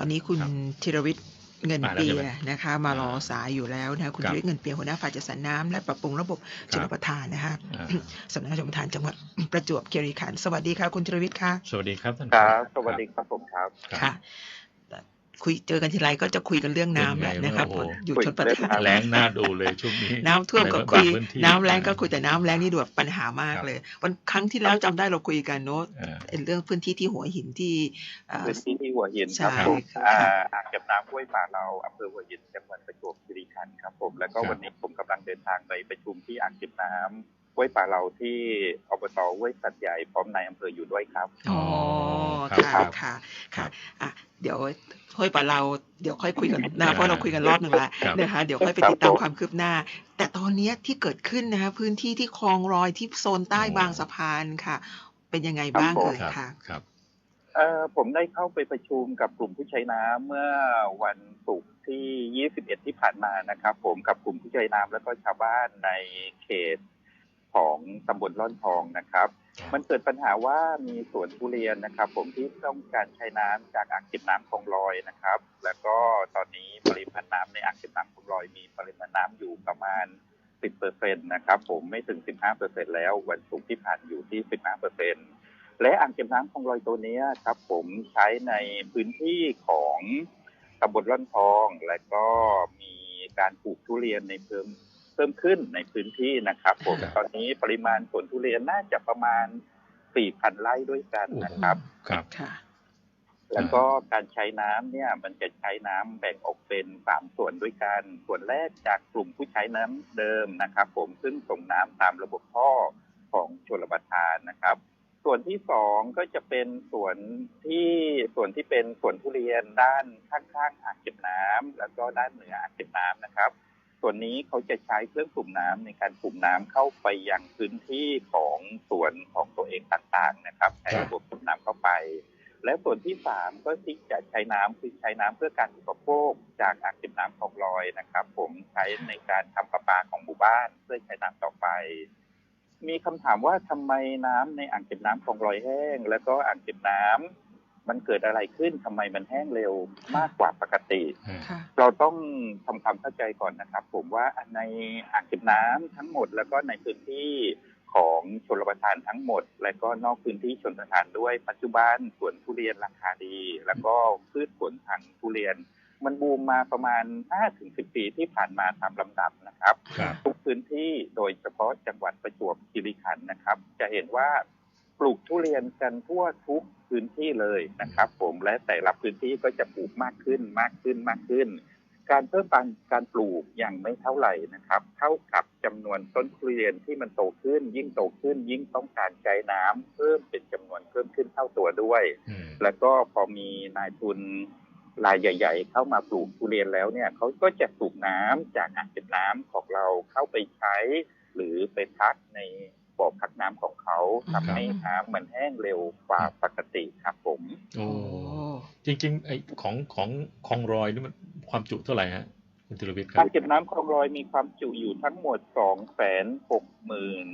ตอนนี้คุณครับธีรวิทย์เงินมาแล้วเปีใช่ยไหมนะคะ มารออ่าสายอยู่แล้วนะคะคุณครับธีรวิทย์เงินเปียหัวหน้าฝ่ายจัดสรรน้ำและปรับปรุงระบบชลประทานนะคะอ่าสำนักงานชลประทานจังหวัดประจวบคีรีขันธ์สวัสดีค่ะคุณธีรวิทย์ค่ะสวัสดีครับท่านครับสวัสดีครับผมครับครับค่ะ คุยเจอกันทีไรก็จะคุยกันเรื่องน้ำแหละเป็นไงนะครับโอ้โหอยู่คุยชลประเรื่องทานน้ำแรงน่าดูเลยช่วงนี้น้ำท่วมก็ในคุยบางพื้นที่น้ำแรงก็คุยแต่น้ำแรงนี่ดูแบบปัญหามากครับเลย วันครั้งที่แล้วจำได้เราคุยกันเนอะอ่าเป็นเรื่องพื้นที่ที่หัวหินที่เอ่อพื้นที่ที่หัวหินครับใช่ผมครับอ่าอ่างเก็บน้ำห้วยป่าเราอำเภอหัวหินจังหวัดประจวบคีรีขันธ์ครับผมแล้วก็ครับวันนี้ผมกำลังเดินทางไปประชุมที่อ่างเก็บน้ำ ห้วยป่าเราที่อบตห้วยสัตว์ใหญ่พร้อมนายอำเภออยู่ด้วยครับอ๋อครับค่ะครับค่ะครัค่ะบอะเดี๋ยวห้วยป่าเราเดี๋ยวค่อยคุยกันนะเพราะเราคุยกันรอบหนึ่งแล้วครับนะคะเดี๋ยวค่อยไปครับติดตามผมความคืบหน้า แต่ตอนเนี้ยที่เกิดขึ้นนะคะพื้นที่ที่คลองรอยที่โซนใต้อ๋อบางสะพานค่ะ เป็นยังไงบ้างครับผมเอ่ยครับค่ะครับเอ่อผมได้เข้าไปประชุมกับกลุ่มผู้ใช้น้ำเมื่อวันศุกร์ที่ 21 ที่ผ่านมานะครับ ผมกับกลุ่มผู้ใช้น้ำแล้วก็ชาวบ้านในเขต ของตำบลร่อนทองนะครับ มันเกิดปัญหาว่ามีสวนทุเรียนนะครับ ผมที่ต้องการใช้น้ำจากอ่างเก็บน้ำคลองลอยนะครับ แล้วก็ตอนนี้ปริมาณน้ำในอ่างเก็บน้ำคลองลอย มีปริมาณน้ำอยู่ประมาณ 10เปอร์เซ็นต์นะครับ ผมไม่ถึง 15เปอร์เซ็นต์แล้ว วันศุกร์ที่ผ่านอยู่ที่ 15เปอร์เซ็นต์และอ่างเก็บน้ำคลองลอยตัวเนี้ยครับ ผมใช้ในพื้นที่ของตำบลร่อนทอง และก็มีการปลูกทุเรียนในเพิ่มเพิ่มขึ้นในพื้นที่นะครับผมครับตอนนี้ปริมาณสวนทุเรียนน่าจะประมาณ 4,000 ไร่ด้วยกันนะครับครับค่ะแล้วก็การใช้น้ำเนี่ยมันจะใช้น้ำแบ่งออกเป็นสามส่วนด้วยกัน ส่วนแรกจากกลุ่มผู้ใช้น้ำเดิมนะครับ ผมซึ่งส่งน้ำตามระบบท่อของชลประทานนะครับ ส่วนที่สองก็จะเป็นส่วนที่ส่วนที่เป็นส่วนทุเรียนด้านข้างๆอ่างเก็บน้ำแล้วก็ด้านเหนืออ่างเก็บน้ำนะครับ ส่วนนี้เขาจะใช้เครื่องสูบน้ำในการสูบน้ำเข้าไปยังพื้นที่ของสวนของตัวเองต่างๆนะครับใช้ระบบสูบน้ำเข้าไป และส่วนที่สามก็ที่จะใช้น้ำคือใช้น้ำเพื่อการอุปโภคจากอ่างเก็บน้ำคลองลอยนะครับ ผมใช้ในการทำประปาของหมู่บ้านเพื่อใช้น้ำต่อไป มีคำถามว่าทำไมน้ำในอ่างเก็บน้ำคลองลอยแห้ง แล้วก็อ่างเก็บน้ำ มันเกิดอะไรขึ้นทำไมมันแห้งเร็วมากกว่าปกติค่ะเราต้องทำความเข้าใจก่อนนะครับ ผมว่าในอ่างเก็บน้ำทั้งหมด แล้วก็ในพื้นที่ของชลประทานทั้งหมด และก็นอกพื้นที่ชนประทานด้วยปัจจุบันสวนทุเรียนราคาดี แล้วก็พืชผลทางทุเรียน มันบูมมาประมาณ 5-10 ปีที่ผ่านมาตามลำดับนะครับครับทุกพื้นที่โดยเฉพาะจังหวัดประจวบคีรีขันธ์นะครับ จะเห็นว่า ปลูกทุเรียนกันทั่วทุกพื้นที่เลยนะครับ ผมและแต่ละพื้นที่ก็จะปลูกมากขึ้นมากขึ้นมากขึ้น การเพิ่มการการปลูกยังไม่เท่าไหร่นะครับ เท่ากับจำนวนต้นทุเรียนที่มันโตขึ้น ยิ่งโตขึ้น ยิ่งต้องการใช้น้ำเพิ่มเป็นจำนวนเพิ่มขึ้นเท่าตัวด้วยอืมแล้วก็พอมีนายทุนรายใหญ่ ๆ เข้ามาปลูกทุเรียนแล้วเนี่ยเขาก็จะสูบน้ำจากอ่างเก็บน้ำของเราเข้าไปใช้ หรือไปพักใน บ่อพักน้ำของเขาทำให้น้ำมันแห้งเร็วกว่าปกติครับผมโอ้โอ้จริงๆไอของของคลองรอยนี่มันความจุเท่าไหร่ฮะคุณธีรวิทย์ครัอ่าบงเก็บน้ำคลองลอยมีความจุอยู่ทั้งหมด2องแสนหกหมื่น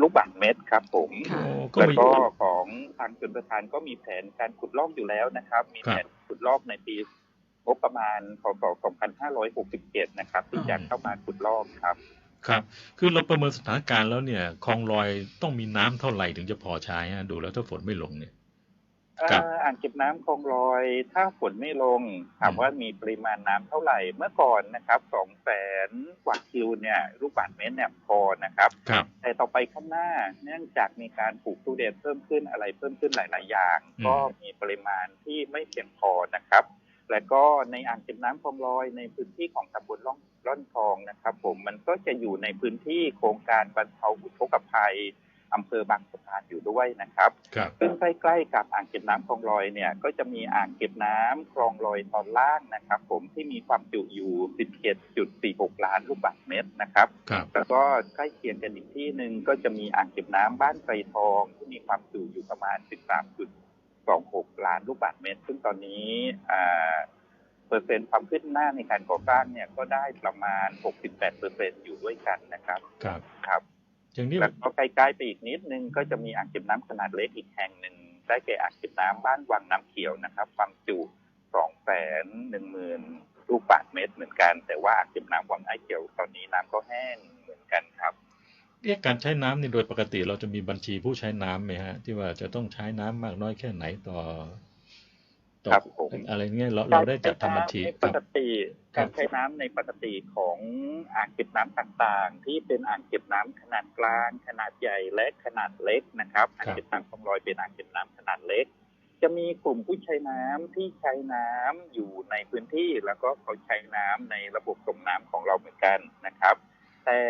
ลูกบาศก์เมตรครับผมค่ะโอ้ก็แล้วไม่ก็ของทางชนประทานก็มีแผนการขุดลอกอยู่แล้วนะครับ มีครับแผนขุดลอกในปีงบประมาณพศ2567 นะครับที่จะเข้ามาขุดลอกครับ ครับ คือเราประเมินสถานการณ์แล้วเนี่ยคลองลอยต้องมีน้ำเท่าไหร่ถึงจะพอใช้ฮะดูแล้วถ้าฝนไม่ลงเนี่ยครับอ่าอ่างเก็บน้ำคลองลอย ถ้าฝนไม่ลงถามว่ามีปริมาณน้ำเท่าไหร่เมื่อก่อนนะครับสองแสนกว่าคิวเนี่ยลูกบาศก์เมตรเนี่ยพอนะครับครับแต่ต่อไปข้างหน้า เนื่องจากมีการปลูกทุเรียนเพิ่มขึ้นอะไรเพิ่มขึ้นหลาย ๆ อย่างอืมก็มีปริมาณที่ไม่เพียงพอนะครับ และก็ในอ่างเก็บน้ำคลองลอยในพื้นที่ของตำบลร่องร่อนทองนะครับ ผมมันก็จะอยู่ในพื้นที่โครงการบรรเทาอุทกภัยอำเภอบางสะพานอยู่ด้วยนะครับครับซึ่งใกล้ๆกับอ่างเก็บน้ำคลองลอยเนี่ยก็จะมีอ่างเก็บน้ำคลองลอยตอนล่างนะครับ ผมที่มีความจุอยู่ 17.46 ล้านลูกบาศก์เมตรนะครับครับแล้วก็ใกล้เคียงกันอีกที่หนึ่งก็จะมีอ่างเก็บน้ำบ้านไตรทองที่มีความจุอยู่ประมาณ 13.26 ล้านลูกบาศก์เมตร ซึ่งตอนนี้อ่าเปอร์เซ็นต์ความขึ้นหน้าในการก่อสร้างเนี่ยก็ได้ประมาณ 68เปอร์เซ็นต์อยู่ด้วยกันนะครับ ครับ ครับอย่างนี้แล้วก็ใกล้ๆไปอีกนิดนึงก็จะมีอ่างเก็บน้ำขนาดเล็กอีกแห่งหนึ่ง ได้แก่อ่างเก็บน้ำบ้านวังน้ำเขียวนะครับ ความจุ2แสนหนึ่งหมื่นลูกบาศก์เมตรเหมือนกัน แต่ว่าอ่างเก็บน้ำวังไอ้เขียวตอนนี้น้ำก็แห้งเหมือนกันครับ เรียกการใช้น้ำนี่โดยปกติเราจะมีบัญชีผู้ใช้น้ำไหมฮะ ที่ว่าจะต้องใช้น้ำมากน้อยแค่ไหนต่อต่อครับผมอะไรเงี้ยเราเราได้จัดทำบัญชีในคปรับกติครักาบรใช้น้ำในปกติของอ่างเก็บน้ำต่างๆ ที่เป็นอ่างเก็บน้ำขนาดกลาง ขนาดใหญ่และขนาดเล็กนะครับอ่างเก็บน้ำคลองลอยเป็นอ่างเก็บน้ำขนาดเล็ก จะมีกลุ่มผู้ใช้น้ำที่ใช้น้ำอยู่ในพื้นที่แล้วก็เขาใช้น้ำในระบบส่งน้ำของเราเหมือนกันนะครับ แต่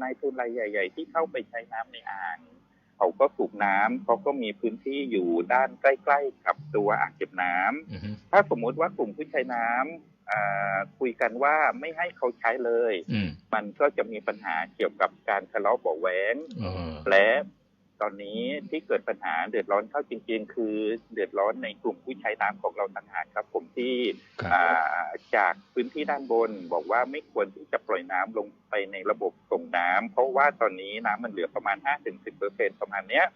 ในทุนรายใหญ่ ๆ ที่เข้าไปใช้น้ำในอ่างเขาก็สูบน้ำเขาก็มีพื้นที่อยู่ด้านใกล้ๆกับตัวอ่างเก็บน้ำอือฮึถ้าสมมุติว่ากลุ่มผู้ใช้น้ำอ่าคุยกันว่าไม่ให้เขาใช้เลยอืมมันก็จะมีปัญหาเกี่ยวกับการทะเลาะเบาะแว้งเออและ ตอนนี้ที่เกิดปัญหาเดือดร้อนเข้าจริง ๆ คือเดือดร้อนในกลุ่มผู้ใช้น้ำของเราต่างหากครับ ผมที่ครับอ่าจากพื้นที่ด้านบน บอกว่าไม่ควรที่จะปล่อยน้ำลงไปในระบบส่งน้ำเพราะว่าตอนนี้น้ำมันเหลือประมาณ 5-10เปอร์เซ็นประมาณเนี้ย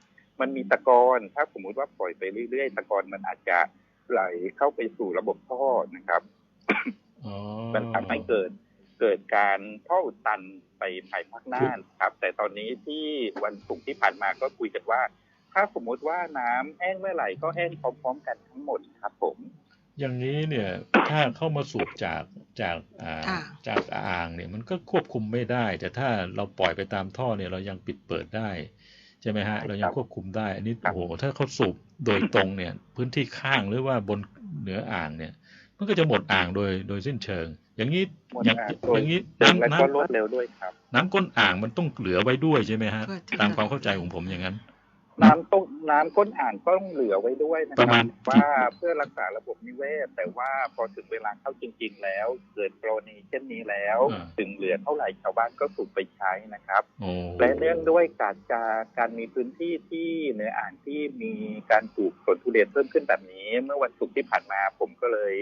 มันมีตะกอนถ้าสมมุติว่าปล่อยไปเรื่อยๆ ตะกอนมันอาจจะไหลเข้าไปสู่ระบบท่อนะครับอ๋อมันทำให้เกิดเกิดการท่ออุดตัน ไปภายภาคหน้าครับ แต่ตอนนี้ที่วันศุกร์ที่ผ่านมาก็คุยกันว่า ถ้าสมมุติว่าน้ำแห้งเมื่อไหร่ก็แห้งพร้อมๆ กันทั้งหมดครับผม อย่างนี้เนี่ยถ้าเข้ามาสูบจากจากอ่าอ่างจากอ่างเนี่ยมันก็ควบคุมไม่ได้ แต่ถ้าเราปล่อยไปตามท่อเนี่ยเรายังปิดเปิดได้ใช่ไหมฮะใช่ครับเรายังควบคุมได้ อันนี้ครับโอ้โหถ้าเขาสูบโดยตรงเนี่ย พื้นที่ข้างหรือว่าบนเหนืออ่างเนี่ย มันก็จะหมดอ่างโดยโดยสิ้นเชิง อย่างนี้หมดอย่างอ่างอโดยย่างนี้และน้ำก็น้ำรวดเร็วด้วยครับ น้ำก้นอ่างมันต้องเหลือไว้ด้วยใช่ไหมฮะเพื่อที่ตามความเข้าใจของผมอย่างนั้น น้ำต้นน้ำก้นอ่างก็ต้องเหลือไว้ด้วยนะคปรัระมาณว่าเพื่อรักษาระบบนิเวศ แต่ว่าพอถึงเวลาเข้าจริง ๆ แล้ว เกิดกรณีเช่นนี้แล้วอ่าถึงเหลือเท่าไหร่ชาวบ้านก็สูบไปใช้นะครับ โอ้ และเนื่องด้วยการจะการมีพื้นที่ที่เหนืออ่างที่มีการปลูกสวนทุเรียนเพิ่มขึ้นแบบนี้ เมื่อวันศุกร์ที่ผ่านมาผมก็เลย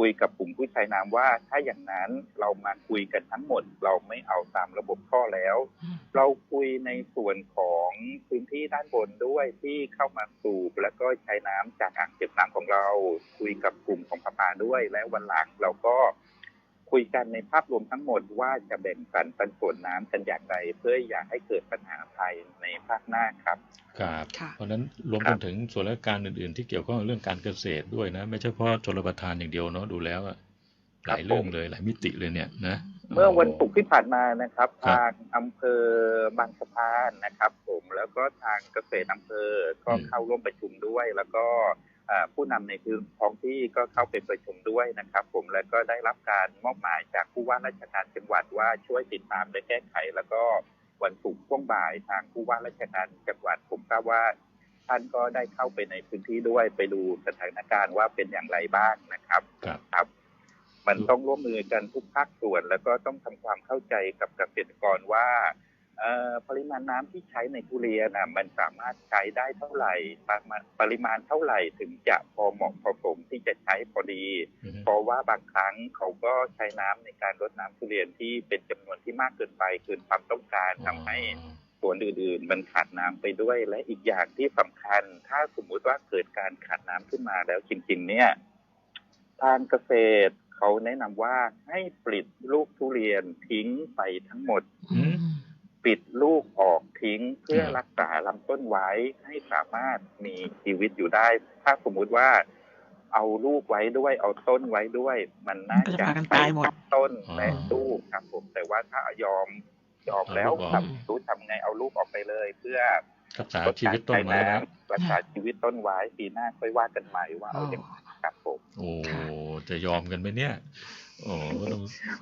คุยกับกลุ่มผู้ใช้น้ำว่า ถ้าอย่างนั้นเรามาคุยกันทั้งหมด เราไม่เอาตามระบบท่อแล้วอืมเราคุยในส่วนของพื้นที่ด้านบนด้วยที่เข้ามาสูบแล้วก็ใช้น้ำจากอ่างเก็บน้ำของเรา คุยกับกลุ่มของประปาด้วย และวันหลังเราก็ คุยกันในภาพรวมทั้งหมดว่าจะแบ่งสรรปันส่วนน้ำกันอย่างไร เพื่ออย่าให้เกิดปัญหาภัยในภาคหน้าครับครับค่ะเพราะฉะนั้นรวมครักันบถึงส่วนราชการอื่น ๆ ที่เกี่ยวข้องกับเรื่องการเกษตรด้วยนะ ไม่ใช่เฉพาะชลประทานอย่างเดียวเนาะดูแล้วอะหลายเรื่องเลยหลายมิติเลยเนี่ยนะเมื่อวันศุกร์ที่ผ่านมานะครับครับทางอำเภอบางสะพานนะครับ ผมแล้วก็ทางเกษตรอำเภอก็เข้าร่วมประชุมด้วย แล้วก็อ่า ผู้นำในพื้นท้องที่ก็เข้าไปประชุมด้วยนะครับ ผมแล้วก็ได้รับการมอบหมายจากผู้ว่าราชการจังหวัดว่าช่วยติดตามและแก้ไข แล้วก็วันศุกร์ช่วงบ่ายทางผู้ว่าราชการจังหวัด ผมทราบว่าท่านก็ได้เข้าไปในพื้นที่ด้วยไปดูสถานการณ์ว่าเป็นอย่างไรบ้างนะครับครับครับมันต้องร่วมมือกันทุกภาคส่วน แล้วก็ต้องทำความเข้าใจกับเกษตรกรว่าเอ่อ ปริมาณน้ำที่ใช้ในทุเรียนนะมันสามารถใช้ได้เท่าไหร่ปริมาณปริมาณเท่าไหร่ถึงจะพอเหมาะพอสมที่จะใช้พอดีอือฮึเพราะว่าบางครั้งเขาก็ใช้น้ำในการรดน้ำทุเรียนที่เป็นจำนวนที่มากเกินไปเกินความต้องการทำให้ส่วนอื่นๆ มันขาดน้ำไปด้วย และอีกอย่างที่สำคัญ ถ้าสมมุติว่าเกิดการขาดน้ำขึ้นมาแล้วจริงๆเนี่ยทางเกษตรเขาแนะนำว่าให้ปลิดลูกทุเรียนทิ้งไปทั้งหมดอืม ปิดลูกออกทิ้งเพื่อครับรักษาลำต้นไว้ให้สามารถมีชีวิตอยู่ได้ ถ้าสมมุติว่าเอาลูกไว้ด้วย เอาต้นไว้ด้วย มันน่าก็จะจะพากันตายหมดต้นอ๋อและลูกครับ ผม แต่ว่าถ้ายอมยอมแล้วเอาลูกออกครับรู้ทำไงเอาลูกออกไปเลย เพื่อรักษาชีวิตต้นไม้นะรักษาชีวิตต้นไว้ปีหน้าค่อยว่ากันใหม่ว่าเอาอย่างไรครับผมโอ้จะยอมกันไหมเนี่ยโอ้ก็ต้อง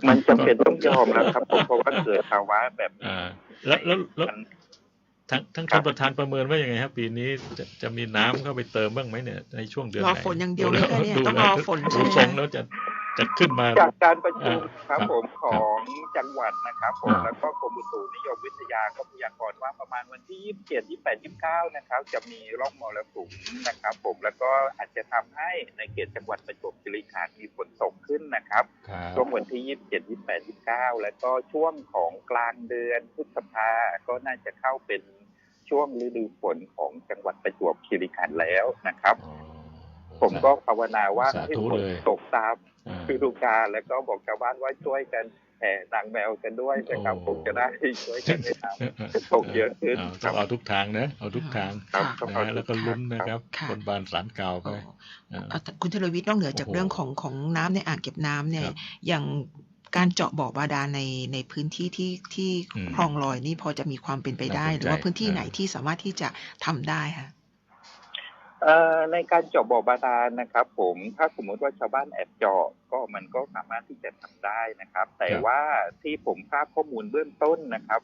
มันจำเป็นต้องยอมแล้วครับผมเพราะว่าเกิดภาวะแบบนี้อ่าแล้วแล้วแล้วมันทั้งทั้งคชรับนประธานประเมินว่ายังไงครับปีนี้จะจะมีน้ำเข้าไปเติมบ้างไหมเนี่ยในช่วงเดือนรไหอนฝนอย่างเดียวแล้วเลยเนี่ยดูต้องแล้วรอฝนดูใช่ไหมทรงแล้วจะ จะขึ้นมา จากการประชุมอ่าครับผมของจังหวัดนะครับผมอ่าแล้วก็กรมอุตุนิยมวิทยาก็พยากรณ์ว่าประมาณวันที่27 28 29นะครับ จะมีร่องมรสุมนะครับ ผมแล้วก็อาจจะทำให้ในเขตจังหวัดประจวบคีรีขันธ์มีฝนตกขึ้นนะครับครับช่วงวันที่27 28 29แล้วก็ช่วงของกลางเดือนพฤษภาก็น่าจะเข้าเป็นช่วงฤดูฝนของจังหวัดประจวบคีรีขันธ์แล้วนะครับอ๋อโอ้ ผมก็ภาวนาว่าสาให้ธุฝนเลยตกตามอ่าฤดูกาลแล้วก็บอกชาวบ้านว่าช่วยกันแห่นางแมวกันด้วยนะครับโอ้ผมจะได้ช่วยกันให้น้ำตกเยอะขึ้นาต้องเอาทุกทางนะเอาทุกทางครับค่ะต้องนะเอาฮะแล้วก็ลุ้นนะครับค่ะบนบานสารเก่าไปโอ้อ่าอะแต่คุณธรวิทย์นอกเหนือจากโอ้โหเรื่องของของน้ำในอ่างเก็บน้ำเนี่ยครับอย่างการเจาะบ่อบาดาลในในพื้นที่ที่ที่อืมคลองลอยนี่พอจะมีความเป็นไปได้น่าสนใจหรือว่าพื้นที่อ่าไหนที่สามารถที่จะทำได้คะเอ่อ ในการเจาะบ่อบาดาลนะครับ ผมถ้าสมมติว่าชาวบ้านแอบเจาะก็มันก็สามารถที่จะทำได้นะครับ แต่ว่าที่ผมทราบข้อมูลเบื้องต้นนะครับ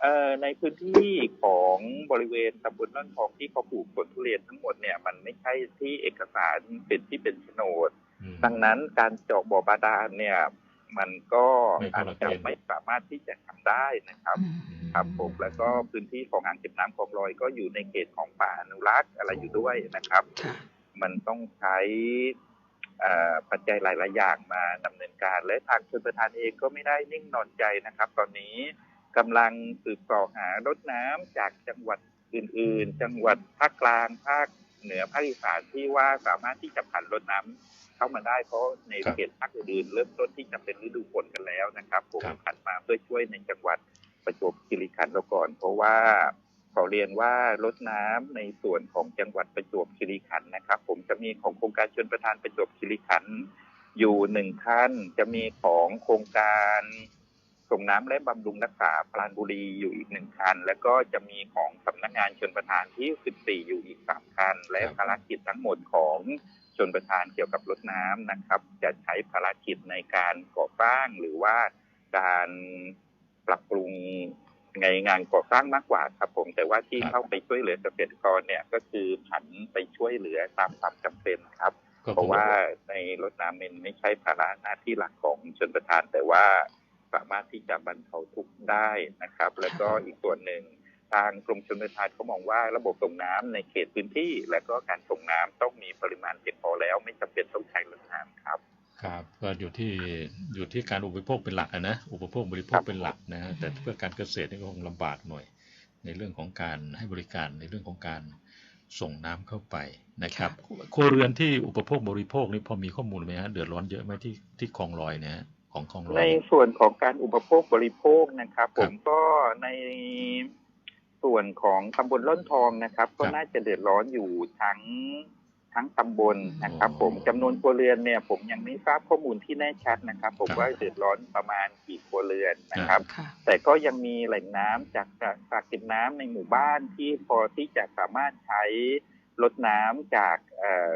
เอ่อในพื้นที่ของบริเวณตำบลน่านทองที่เขาปลูกสวนทุเรียนทั้งหมดเนี่ยมันไม่ใช่ที่เอกสารเป็นที่เป็นโฉนดอืมดังนั้นการเจาะบ่อบาดาลเนี่ย มันก็ไม่เข้าอาจหลักจะเกณฑ์ไม่สามารถที่จะทำได้นะครับอืมครับผมแล้วก็พื้นที่ของอ่างเก็บน้ำคลองลอยก็อยู่ในเขตของป่าอนุรักษ์อะไรอยู่ด้วยนะครับค่ะมันต้องใช้เอ่อปัจจัยหลาย ๆ อย่างมาดำเนินการ และทางชนประทานเองก็ไม่ได้นิ่งนอนใจนะครับ ตอนนี้กำลังสืบเสอหารถน้ำจากจังหวัดอื่น ๆ จังหวัดภาคกลางภาคเหนือภาคอีสานที่ว่าสามารถที่จะผ่านรถน้ำ เข้ามาได้เพราะในครับเขตภาคอื่นๆเริ่มต้นที่จะเป็นฤดูฝนกันแล้วนะครับผมครับผ่านมาเพื่อช่วยในจังหวัดประจวบคีรีขันธ์เราก่อน เพราะว่าขอเรียนว่ารถน้ำในส่วนของจังหวัดประจวบคีรีขันธ์นะครับ ผมจะมีของโครงการชนประทานประจวบคีรีขันธ์อยู่หนึ่งคันจะมีของโครงการส่งน้ำและบำรุงรักษาปราณบุรีอยู่อีกหนึ่งคัน แล้วก็จะมีของสำนักงานชนประทานที่ 14 อยู่อีกสามคัน และครับภารกิจทั้งหมดของ ชนประทานเกี่ยวกับรถน้ำนะครับ จะใช้ภารกิจในการก่อสร้างหรือว่าการปรับปรุงในงานก่อสร้างมากกว่าครับผม แต่ว่าที่ครับเข้าไปช่วยเหลือเกษตรกรเนี่ยก็คือผันไปช่วยเหลือตามความจำเป็นครับก็เพราะว่าในรถน้ำมันไม่ใช่ภาระหน้าที่หลักของชนประทาน แต่ว่าสามารถที่จะบรรเทาทุกข์ได้นะครับ แล้วก็อีกส่วนหนึ่ง ทางกรมชลประทานเขามองว่าระบบส่งน้ำในเขตพื้นที่ และก็การส่งน้ำต้องมีปริมาณเพียงพอแล้ว ไม่จำเป็นต้องใช้รถน้ำครับ ครับก็อยู่ที่อยู่ที่การอุปโภคเป็นหลักอะนะอุปโภคบริโภครัคบเป็นหลักนะฮะแต่เพื่อการเกษตรนี่ก็คงลำบากหน่อย ในเรื่องของการให้บริการในเรื่องของการส่งน้ำเข้าไปนะครับครัวเรือนที่อุปโภคบริโภคนี่พอมีข้อมูลไหมฮะเดือดร้อนเยอะไหมที่ที่คลองลอยเนี่ยฮะของคลองลอยในส่วนของการอุปโภคบริโภคนะครับคผรับมก็ใน ส่วนของตำบลล่อนทองนะครับ ก็ครับน่าจะเดือดร้อนอยู่ทั้งทั้งตำบลนะครับอ๋อผมจำนวนครัวเรือนเนี่ย ผมยังไม่ทราบข้อมูลที่แน่ชัดนะครับ ผมครับว่าเดือดร้อนประมาณกี่ครัวเรือนนะครับค่ะแต่ก็ยังมีแหล่งน้ำจากจากจากเก็บน้ำในหมู่บ้านที่พอที่จะสามารถใช้ลดน้ำจากเอ่อ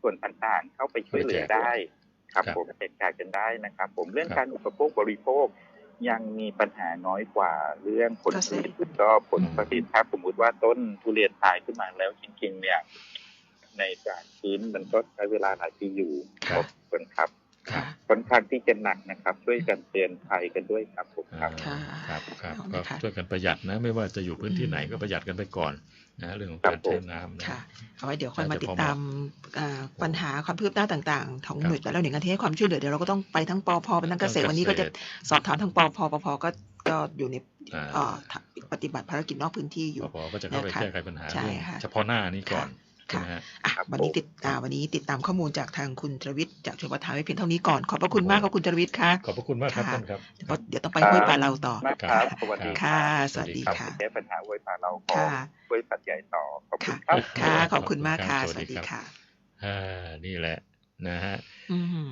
ส่วนต่างๆ เข้าไปช่วยเหลือได้ครับครับผมแจกจ่ายกันได้นะครับ ผมเรื่องครับการอุปโภคบริโภค ยังมีปัญหาน้อยกว่าเรื่องผลผลิตเกษตรก็ผลผลิตถ้าสมมติว่าต้นทุเรียนตายขึ้นมาแล้วจริงๆ เนี่ย ในการพื้นมันก็ใช้เวลาหลายปีอยู่ครับขอบคุณครับครับค่อนข้างที่จะหนักนะครับ ช่วยกันเตือนภัยกันด้วยครับผมครับอ่าค่ะครับครับเอาก็นะคะช่วยกันประหยัดนะ ไม่ว่าจะอยู่พื้นที่ไหนก็ประหยัดกันไปก่อน นะเรื่องของการใช้น้ำนะค่ะเอาไว้เดี๋ยวค่อยมาน่าจะติดพอตามอ่าปัญหาความคืบหน้าต่างๆ ของครับหน่วยแต่ละหน่วยงานที่ให้ความช่วยเหลือเดี๋ยวเราก็ต้องไปทั้งปอพเป็นทั้งเกษตรทั้งเกษตรวันนี้ก็จะสอบถามทั้งปอพปพก็ก็อยู่ในอ่าเอ่อปฏิบัติภารกิจนอกพื้นที่อยู่ปปก็จะเข้าไปนะคะแก้ไขปัญหาใช่เรื่องค่ะเฉพาะหน้านี้ก่อนใช่ ค่ะไหมฮะอะครับวันนี้ผมติดอ่าวันนี้ติดตามข้อมูลจากทางคุณตรวิทย์จากชลประทานไว้เพียงเท่านี้ก่อนขอบพระคุณมากครับคุณตรวิทย์ค่ะขอบพระคุณมากครับค่ะท่านครับเดี๋ยวเดี๋ยวต้องไปห้วยปลาเราต่อมากครับสวัสดีค่ะรับสวัสดีครับค่ะแก้ปัญหาไว้ตาเราขอค่ะช่วยปัดใหญ่ต่อขอบคุณค่ะครับค่ะขอบคุณมากค่ะสสวัวัสสดีดีครับค่ะอ่านี่แหละนะฮะอือหื